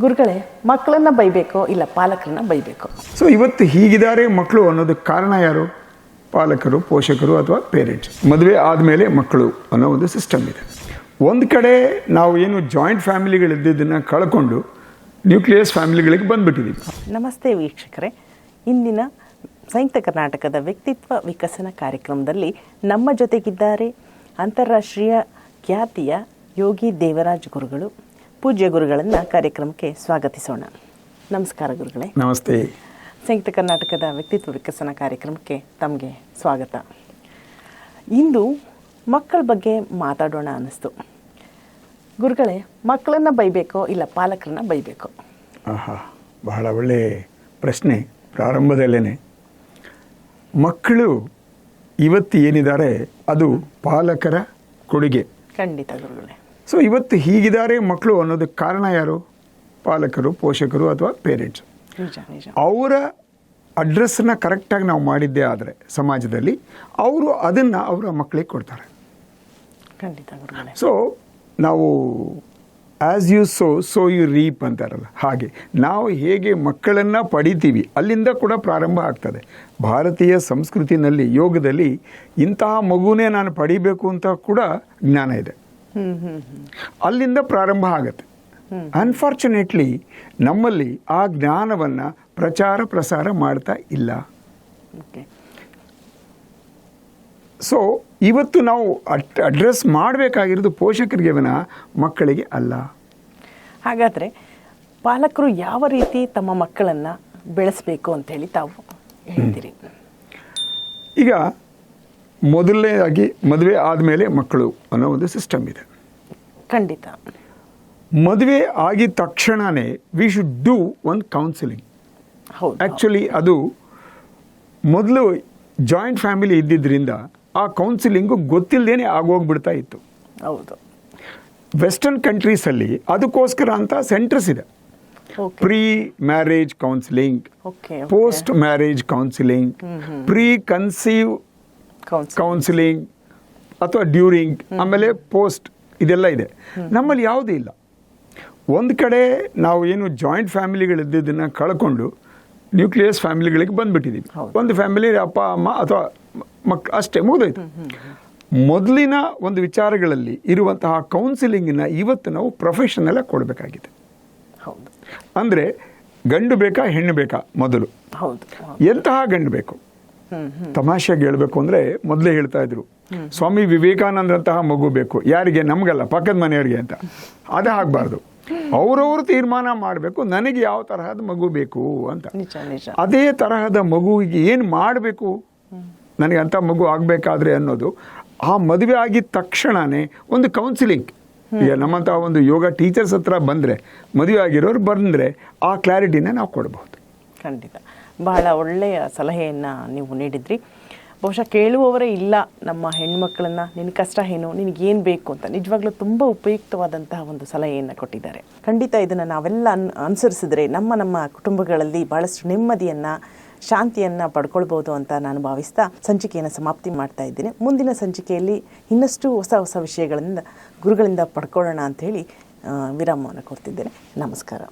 ಗುರುಗಳೇ ಮಕ್ಕಳನ್ನ ಬೈಬೇಕು ಇಲ್ಲ ಪಾಲಕರನ್ನ ಬೈಬೇಕು? ಸೊ ಇವತ್ತು ಹೀಗಿದ್ದಾರೆ ಮಕ್ಕಳು ಅನ್ನೋದಕ್ಕೆ ಕಾರಣ ಯಾರು? ಪಾಲಕರು ಪೋಷಕರು ಅಥವಾ ಪೇರೆಂಟ್ಸ್ ಮದುವೆ ಆದಮೇಲೆ ಮಕ್ಕಳು ಅನ್ನೋ ಒಂದು ಸಿಸ್ಟಮ್ ಇದೆ. ಒಂದು ಕಡೆ ನಾವು ಏನು ಜಾಯಿಂಟ್ ಫ್ಯಾಮಿಲಿಗಳಿದ್ದನ್ನು ಕಳ್ಕೊಂಡು ನ್ಯೂಕ್ಲಿಯಸ್ ಫ್ಯಾಮಿಲಿಗಳಿಗೆ ಬಂದ್ಬಿಟ್ಟಿದ್ದೀವಿ ನಮಸ್ತೆ ವೀಕ್ಷಕರೇ. ಇಂದಿನ ಸಂಯುಕ್ತ ಕರ್ನಾಟಕದ ವ್ಯಕ್ತಿತ್ವ ವಿಕಸನ ಕಾರ್ಯಕ್ರಮದಲ್ಲಿ ನಮ್ಮ ಜೊತೆಗಿದ್ದಾರೆ ಅಂತಾರಾಷ್ಟ್ರೀಯ ಖ್ಯಾತಿಯ ಯೋಗಿ ದೇವರಾಜ್ ಗುರುಗಳು. ಪೂಜ್ಯ ಗುರುಗಳನ್ನು ಕಾರ್ಯಕ್ರಮಕ್ಕೆ ಸ್ವಾಗತಿಸೋಣ. ನಮಸ್ಕಾರ ಗುರುಗಳೇ. ನಮಸ್ತೆ. ಸಂಯುಕ್ತ ಕರ್ನಾಟಕದ ವ್ಯಕ್ತಿತ್ವ ವಿಕಸನ ಕಾರ್ಯಕ್ರಮಕ್ಕೆ ತಮಗೆ ಸ್ವಾಗತ. ಇಂದು ಮಕ್ಕಳ ಬಗ್ಗೆ ಮಾತಾಡೋಣ ಅನ್ನಿಸ್ತು. ಗುರುಗಳೇ ಮಕ್ಕಳನ್ನ ಬೈಬೇಕೋ ಇಲ್ಲ ಪಾಲಕರನ್ನ ಬೈಬೇಕೋ? ಆಹಾ ಬಹಳ ಒಳ್ಳೆ ಪ್ರಶ್ನೆ ಪ್ರಾರಂಭದಲ್ಲೇ ಮಕ್ಕಳು ಇವತ್ತು ಏನಿದ್ದಾರೆ ಅದು ಪಾಲಕರ ಕೊಡುಗೆ. ಖಂಡಿತ ಗುರುಗಳೇ. ಸೊ ಇವತ್ತು ಹೀಗಿದ್ದಾರೆ ಮಕ್ಕಳು ಅನ್ನೋದಕ್ಕೆ ಕಾರಣ ಯಾರು? ಪಾಲಕರು ಪೋಷಕರು ಅಥವಾ ಪೇರೆಂಟ್ಸ್ ಅವರ ಅಡ್ರೆಸ್ಸನ್ನು ಕರೆಕ್ಟಾಗಿ ನಾವು ಮಾಡಿದ್ದೇ ಆದರೆ ಸಮಾಜದಲ್ಲಿ ಅವರು ಅದನ್ನು ಅವರ ಮಕ್ಕಳಿಗೆ ಕೊಡ್ತಾರೆ. ಸೊ ನಾವು as you sow so you reap ಅಂತಾರಲ್ಲ. ಹಾಗೆ ನಾವು ಹೇಗೆ ಮಕ್ಕಳನ್ನು ಪಡಿತೀವಿ ಅಲ್ಲಿಂದ ಕೂಡ ಪ್ರಾರಂಭ ಆಗ್ತದೆ. ಭಾರತೀಯ ಸಂಸ್ಕೃತಿನಲ್ಲಿ ಯೋಗದಲ್ಲಿ ಇಂತಹ ಮಗುನೇ ನಾನು ಪಡಿಬೇಕು ಅಂತ ಕೂಡ ಜ್ಞಾನ ಇದೆ. ಅಲ್ಲಿಂದ ಪ್ರಾರಂಭ ಆಗುತ್ತೆ. ಅನ್ಫಾರ್ಚುನೇಟ್ಲಿ ನಮ್ಮಲ್ಲಿ ಆ ಜ್ಞಾನವನ್ನು ಪ್ರಚಾರ ಪ್ರಸಾರ ಮಾಡ್ತಾ ಇಲ್ಲ. ಓಕೆ ಸೊ ಇವತ್ತು ನಾವು ಅಟ್ ಅಡ್ರೆಸ್ ಮಾಡಬೇಕಾಗಿರೋದು ಪೋಷಕರಿಗೆ ವಿನ ಮಕ್ಕಳಿಗೆ ಅಲ್ಲ. ಹಾಗಾದರೆ ಪಾಲಕರು ಯಾವ ರೀತಿ ತಮ್ಮ ಮಕ್ಕಳನ್ನು ಬೆಳೆಸಬೇಕು ಅಂತ ಹೇಳಿ ತಾವು ಹೇಳ್ತೀರಿ? ಈಗ ಮೊದಲನೇದಾಗಿ ಮದುವೆ ಆದಮೇಲೆ ಮಕ್ಕಳು ಅನ್ನೋ ಒಂದು ಸಿಸ್ಟಮ್ ಇದೆ. ಖಂಡಿತ. ಮದುವೆ ಆಗಿದ ತಕ್ಷಣವೇ ವಿ ಶುಡ್ ಡೂ ಒಂದು ಕೌನ್ಸಿಲಿಂಗ್ ಆ್ಯಕ್ಚುಲಿ ಅದು ಮೊದಲು ಜಾಯಿಂಟ್ ಫ್ಯಾಮಿಲಿ ಇದ್ದಿದ್ದರಿಂದ ಆ ಕೌನ್ಸಿಲಿಂಗು ಗೊತ್ತಿಲ್ಲದೇನೆ ಆಗೋಗ್ಬಿಡ್ತಾ ಇತ್ತು. ಹೌದು. ವೆಸ್ಟರ್ನ್ ಕಂಟ್ರೀಸಲ್ಲಿ ಅದಕ್ಕೋಸ್ಕರ ಅಂತ ಸೆಂಟರ್ಸ್ ಇದೆ. Pre marriage counselling post marriage counselling pre conceive counselling ಅಥವಾ ಡ್ಯೂರಿಂಗ್ ಆಮೇಲೆ ಪೋಸ್ಟ್ ಇದೆಲ್ಲ ಇದೆ. ನಮ್ಮಲ್ಲಿ ಯಾವುದೂ ಇಲ್ಲ. ಒಂದು ಕಡೆ ನಾವು ಏನು ಜಾಯಿಂಟ್ ಫ್ಯಾಮಿಲಿಗಳಿದ್ದನ್ನು ಕಳ್ಕೊಂಡು ನ್ಯೂಕ್ಲಿಯಸ್ ಫ್ಯಾಮಿಲಿಗಳಿಗೆ ಬಂದ್ಬಿಟ್ಟಿದ್ದೀವಿ ಒಂದು ಫ್ಯಾಮಿಲಿ ಅಪ್ಪ ಅಮ್ಮ ಅಥವಾ ಮಕ್ ಅಷ್ಟೇ ಮುಗಿದೋಯ್ತು. ಮೊದಲಿನ ಒಂದು ವಿಚಾರಗಳಲ್ಲಿ ಇರುವಂತಹ ಕೌನ್ಸಿಲಿಂಗನ್ನ ಇವತ್ತು ನಾವು ಪ್ರೊಫೆಷನಲ್ ಕೊಡಬೇಕಾಗಿದೆ. ಹೌದು. ಅಂದರೆ ಗಂಡು ಬೇಕಾ ಹೆಣ್ಣು ಬೇಕಾ ಮೊದಲು. ಹೌದು. ಎಂತಹ ಗಂಡು ಬೇಕು? ತಮಾಷೆಗೆ ಹೇಳಬೇಕು ಅಂದ್ರೆ ಮೊದಲೇ ಹೇಳ್ತಾ ಇದ್ರು. ಸ್ವಾಮಿ ವಿವೇಕಾನಂದರಂತಹ ಮಗು ಬೇಕು. ಯಾರಿಗೆ? ನಮಗಲ್ಲ ಪಕ್ಕದ ಮನೆಯವರಿಗೆ ಅಂತ. ಅದೇ ಆಗಬಾರ್ದು. ಅವರವರು ತೀರ್ಮಾನ ಮಾಡಬೇಕು ನನಗೆ ಯಾವ ತರಹದ ಮಗು ಬೇಕು ಅಂತ. ಅದೇ ತರಹದ ಮಗುವಿಗೆ ಏನು ಮಾಡಬೇಕು? ನನಗೆ ಅಂತ ಮಗು ಆಗಬೇಕಾದ್ರೆ ಅನ್ನೋದು ಆ ಮದುವೆ ಆಗಿದ ತಕ್ಷಣನೇ ಒಂದು ಕೌನ್ಸಿಲಿಂಗ್ ಈಗ ನಮ್ಮಂಥ ಒಂದು ಯೋಗ ಟೀಚರ್ಸ್ ಹತ್ರ ಬಂದರೆ ಮದುವೆ ಆಗಿರೋರು ಬಂದರೆ ಆ ಕ್ಲಾರಿಟಿನ ನಾವು ಕೊಡಬಹುದು. ಖಂಡಿತ. ಬಹಳ ಒಳ್ಳೆಯ ಸಲಹೆಯನ್ನು ನೀವು ನೀಡಿದ್ರಿ. ಬಹುಶಃ ಕೇಳುವವರೇ ಇಲ್ಲ ನಮ್ಮ ಹೆಣ್ಮಕ್ಳನ್ನು ನಿನ್ನ ಕಷ್ಟ ಏನು ನಿನಗೇನು ಬೇಕು ಅಂತ. ನಿಜವಾಗ್ಲೂ ತುಂಬ ಉಪಯುಕ್ತವಾದಂತಹ ಒಂದು ಸಲಹೆಯನ್ನು ಕೊಟ್ಟಿದ್ದಾರೆ. ಖಂಡಿತ ಇದನ್ನು ನಾವೆಲ್ಲ ಅನ್, ಅನುಸರಿಸಿದ್ರೆ ನಮ್ಮ ನಮ್ಮ ಕುಟುಂಬಗಳಲ್ಲಿ ಭಾಳಷ್ಟು ನೆಮ್ಮದಿಯನ್ನು, ಶಾಂತಿಯನ್ನು ಪಡ್ಕೊಳ್ಬೋದು ಅಂತ ನಾನು ಭಾವಿಸ್ತಾ ಸಂಚಿಕೆಯನ್ನು ಸಮಾಪ್ತಿ ಮಾಡ್ತಾ ಇದ್ದೇನೆ. ಮುಂದಿನ ಸಂಚಿಕೆಯಲ್ಲಿ ಇನ್ನಷ್ಟು ಹೊಸ ಹೊಸ ವಿಷಯಗಳಿಂದ, ಗುರುಗಳಿಂದ ಪಡ್ಕೊಳ್ಳೋಣ ಅಂಥೇಳಿ ವಿರಾಮವನ್ನು ಕೊಡ್ತಿದ್ದೇನೆ. ನಮಸ್ಕಾರ.